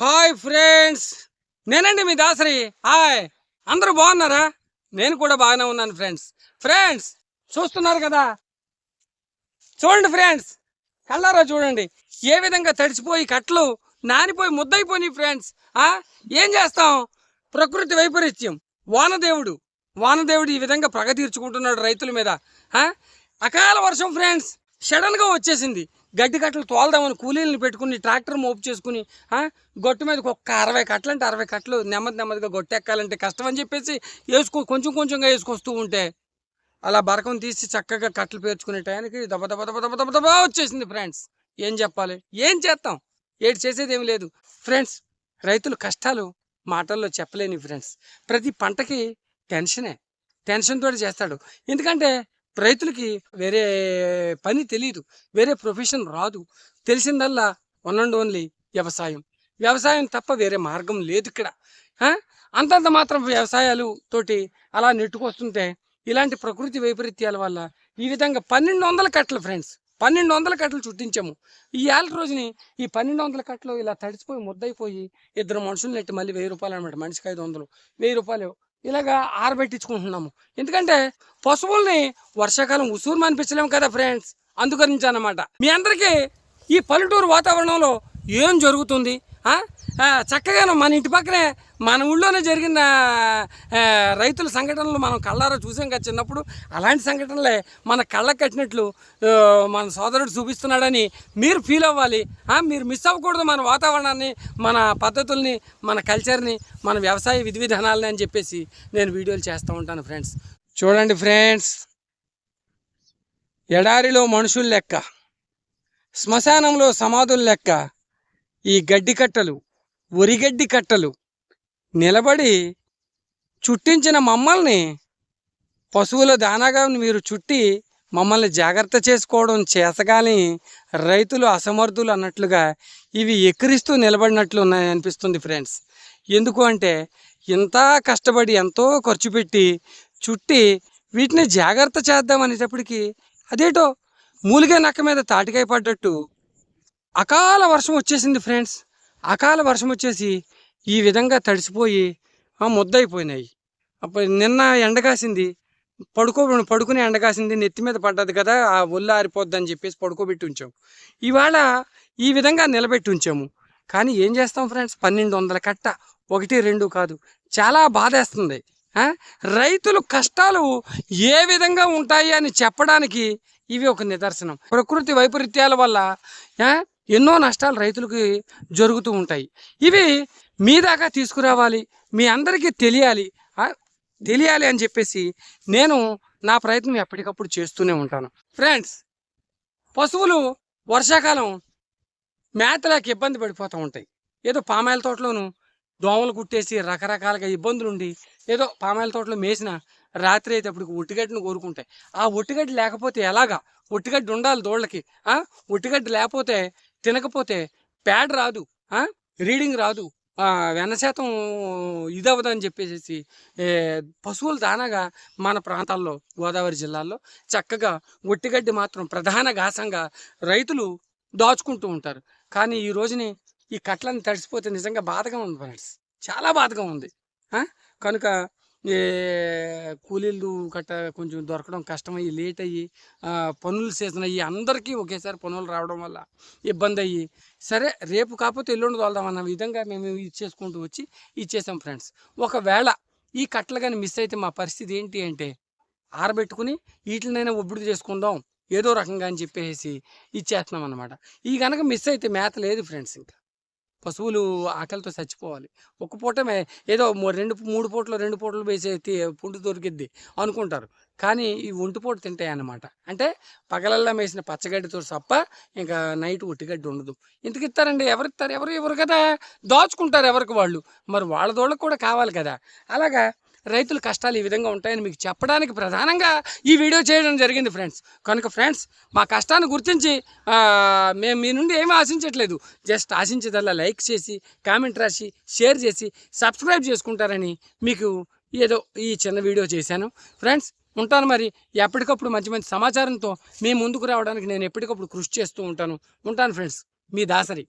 Hi friends. నేనండి మీ Dasari. Hi. అందరూ బాగున్నారా? నేను కూడా బాగానే ఉన్నాను ఫ్రెండ్స్. ఫ్రెండ్స్ చూస్తున్నారు కదా? చూడండి ఫ్రెండ్స్. కళ్ళారా చూడండి. ఏ విధంగా తడిసిపోయి కట్లు నానిపోయి ముద్దయిపోయినాయి ఫ్రెండ్స్. ఏం చేస్తాం? ప్రకృతి వైపరీత్యం. వానదేవుడు. వానదేవుడు ఈ విధంగా ప్రగ తీర్చుకుంటున్నాడు రైతుల మీద. అకాల వర్షం ఫ్రెండ్స్. సడన్గా వచ్చేసింది. గడ్డి కట్టలు తోలదామని కూలీలను పెట్టుకుని ట్రాక్టర్ మోపు చేసుకుని గొట్టు మీదకి ఒక్క అరవై కట్టలు అంటే అరవై కట్టలు నెమ్మది నెమ్మదిగా గొట్టెక్కాలంటే కష్టం అని చెప్పేసి వేసుకో కొంచెం కొంచెంగా వేసుకొస్తూ ఉంటే అలా బరకం తీసి చక్కగా కట్టలు పేర్చుకునే టయానికి దబ దబ దబ దబ దబ వచ్చేసింది ఫ్రెండ్స్. ఏం చెప్పాలి? ఏం చేస్తాం? ఏడు చేసేది ఏమి లేదు. ఫ్రెండ్స్ రైతులు కష్టాలు మాటల్లో చెప్పలేని ఫ్రెండ్స్. ప్రతి పంటకి టెన్షనే. టెన్షన్ తోటి చేస్తాడు. ఎందుకంటే రైతులకి వేరే పని తెలియదు వేరే ప్రొఫెషన్ రాదు. తెలిసిందల్లా వన్ అండ్ ఓన్లీ వ్యవసాయం. వ్యవసాయం తప్ప వేరే మార్గం లేదు ఇక్కడ. అంతంత మాత్రం వ్యవసాయాలు తోటి అలా నెట్టుకొస్తుంటే ఇలాంటి ప్రకృతి వైపరీత్యాల వల్ల ఈ విధంగా పన్నెండు వందల కట్టలు ఫ్రెండ్స్ పన్నెండు వందల కట్టలు చుట్టించాము. ఈ ఏళ్ళ రోజుని ఈ పన్నెండు వందల కట్టలు ఇలా తడిచిపోయి ముద్దయిపోయి ఇద్దరు మనుషులు నెట్టి మళ్ళీ వెయ్యి రూపాయలు అనమాట మనిషికి ఐదు వందలు వెయ్యి రూపాయలు ఇలాగా ఆరబెట్టించుకుంటున్నాము. ఎందుకంటే పశువుల్ని వర్షాకాలం ఉసూరు అనిపించలేము కదా ఫ్రెండ్స్. అందుకరించానమాట మీ అందరికీ ఈ పల్లెటూరు వాతావరణంలో ఏం జరుగుతుంది? చక్కగా మన ఇంటి పక్కనే మన ఊళ్ళోనే జరిగిన రైతుల సంఘటనలు మనం కళ్ళారా చూసాం కదా చిన్నప్పుడు. అలాంటి సంఘటనలే మన కళ్ళకు కట్టినట్లు మన సోదరుడు చూపిస్తున్నాడని మీరు ఫీల్ అవ్వాలి. మీరు మిస్ అవ్వకూడదు మన వాతావరణాన్ని మన పద్ధతుల్ని మన కల్చర్ని మన వ్యవసాయ విధి విధానాలని అని చెప్పేసి నేను వీడియోలు చేస్తూ ఉంటాను ఫ్రెండ్స్ చూడండి ఫ్రెండ్స్ ఎడారిలో మనుషుల లెక్క శ్మశానంలో సమాధుల లెక్క ఈ గడ్డి కట్టలు ఒరిగడ్డి కట్టలు నిలబడి చుట్టించిన మమ్మల్ని పశువుల దానాగా మీరు చుట్టి మమ్మల్ని జాగ్రత్త చేసుకోవడం చేసగాని రైతులు అసమర్థులు అన్నట్లుగా ఇవి ఎక్కిరిస్తూ నిలబడినట్లు ఉన్నాయి అనిపిస్తుంది ఫ్రెండ్స్. ఎందుకు అంటే ఇంత కష్టపడి ఎంతో ఖర్చు పెట్టి చుట్టి వీటిని జాగ్రత్త చేద్దాం అనేటప్పటికి అదేటో మూలిగే నక్క మీద తాటికాయ పడ్డట్టు అకాల వర్షం వచ్చేసింది ఫ్రెండ్స్. అకాల వర్షం వచ్చేసి ఈ విధంగా తడిసిపోయి ముద్దయిపోయినాయి. అప్పుడు నిన్న ఎండగాసింది పడుకో పడుకుని ఎండగాసింది నెత్తి మీద పడ్డది కదా ఆ ఒళ్ళు ఆరిపోద్ది అని చెప్పేసి పడుకోబెట్టి ఉంచాము ఇవాళ ఈ విధంగా నిలబెట్టి ఉంచాము. కానీ ఏం చేస్తాం ఫ్రెండ్స్? పన్నెండు వందల కట్ట. ఒకటి రెండు కాదు. చాలా బాధేస్తుంది. రైతులు కష్టాలు ఏ విధంగా ఉంటాయి అని చెప్పడానికి ఇవి ఒక నిదర్శనం. ప్రకృతి వైపరీత్యాల వల్ల ఎన్నో నష్టాలు రైతులకి జరుగుతూ ఉంటాయి. ఇవి మీ దాకా తీసుకురావాలి మీ అందరికీ తెలియాలి తెలియాలి అని చెప్పేసి నేను నా ప్రయత్నం ఎప్పటికప్పుడు చేస్తూనే ఉంటాను. ఫ్రెండ్స్ పశువులు వర్షాకాలం మేతలకు ఇబ్బంది పడిపోతూ ఉంటాయి. ఏదో పామాయిల తోటలోను దోమలు కుట్టేసి రకరకాలుగా ఇబ్బందులు ఉండి ఏదో పామాయిల తోటలో మేసిన రాత్రి అయితే అప్పుడు ఒట్టిగడ్డిని కోరుకుంటాయి. ఆ ఒట్టిగడ్డి లేకపోతే ఎలాగా? ఒట్టిగడ్డి ఉండాలి దోళ్ళకి ఆ? ఒట్టిగడ్డి లేకపోతే తినకపోతే ప్యాడ్ రాదు రీడింగ్ రాదు. వెన్న శాతం ఇదవదని చెప్పేసి పశువుల దానాగా మన ప్రాంతాల్లో గోదావరి జిల్లాల్లో చక్కగా ఒట్టిగడ్డి మాత్రం ప్రధాన ఘాసంగా రైతులు దాచుకుంటూ ఉంటారు. కానీ ఈ రోజుని ఈ కట్లని తడిసిపోతే నిజంగా బాధగా ఉంది ఫ్రెండ్స్. చాలా బాధగా ఉంది. కనుక కూలీలు కట్ట కొంచెం దొరకడం కష్టమయ్యి లేట్ అయ్యి పనులు సీజన్ అయ్యి అందరికీ ఒకేసారి పనులు రావడం వల్ల ఇబ్బంది అయ్యి సరే రేపు కాకపోతే ఎల్లుండి తోలుదాం అన్న విధంగా మేము ఇచ్చేసుకుంటూ వచ్చి ఇచ్చేసాం ఫ్రెండ్స్. ఒకవేళ ఈ కట్టలు కానీ మిస్ అయితే మా పరిస్థితి ఏంటి అంటే ఆరబెట్టుకుని వీటినైనా ఒబ్బిడి చేసుకుందాం ఏదో రకంగా అని చెప్పేసి ఇచ్చేస్తున్నాం అనమాట ఈ కనుక మిస్ అయితే మేత లేదు ఫ్రెండ్స్ ఇంకా. పశువులు ఆకలితో చచ్చిపోవాలి. ఒక పూటమే ఏదో రెండు మూడు పూటలు రెండు పూటలు వేసే పుండు దొరికిద్ది అనుకుంటారు. కానీ ఈ ఒంటి పూట తింటాయి అన్నమాట అంటే పగలల్లా వేసిన పచ్చగడ్డితో తప్ప ఇంకా నైట్ ఒట్టిగడ్డి ఉండదు. ఎందుకు ఇస్తారండి? ఎవరు ఇస్తారు? ఎవరు ఎవరు కదా? దాచుకుంటారు ఎవరికి వాళ్ళు. మరి వాళ్ళ దోళ్ళకి కూడా కావాలి కదా? అలాగా రైతుల కష్టాలు ఈ విధంగా ఉంటాయని మీకు చెప్పడానికి ప్రధానంగా ఈ వీడియో చేయడం జరిగింది ఫ్రెండ్స్. కనుక ఫ్రెండ్స్ మా కష్టాన్ని గుర్తించి మేము మీ నుండి ఏమీ ఆశించట్లేదు. జస్ట్ ఆశించేదల్లా లైక్ చేసి కామెంట్ రాసి షేర్ చేసి సబ్స్క్రైబ్ చేసుకుంటారని మీకు ఏదో ఈ చిన్న వీడియో చేశాను. ఫ్రెండ్స్ ఉంటాను మరి. ఎప్పటికప్పుడు మంచి మంచి సమాచారంతో మీ ముందుకు రావడానికి నేను ఎప్పటికప్పుడు కృషి చేస్తూ ఉంటాను. ఉంటాను ఫ్రెండ్స్. మీ దాసరి.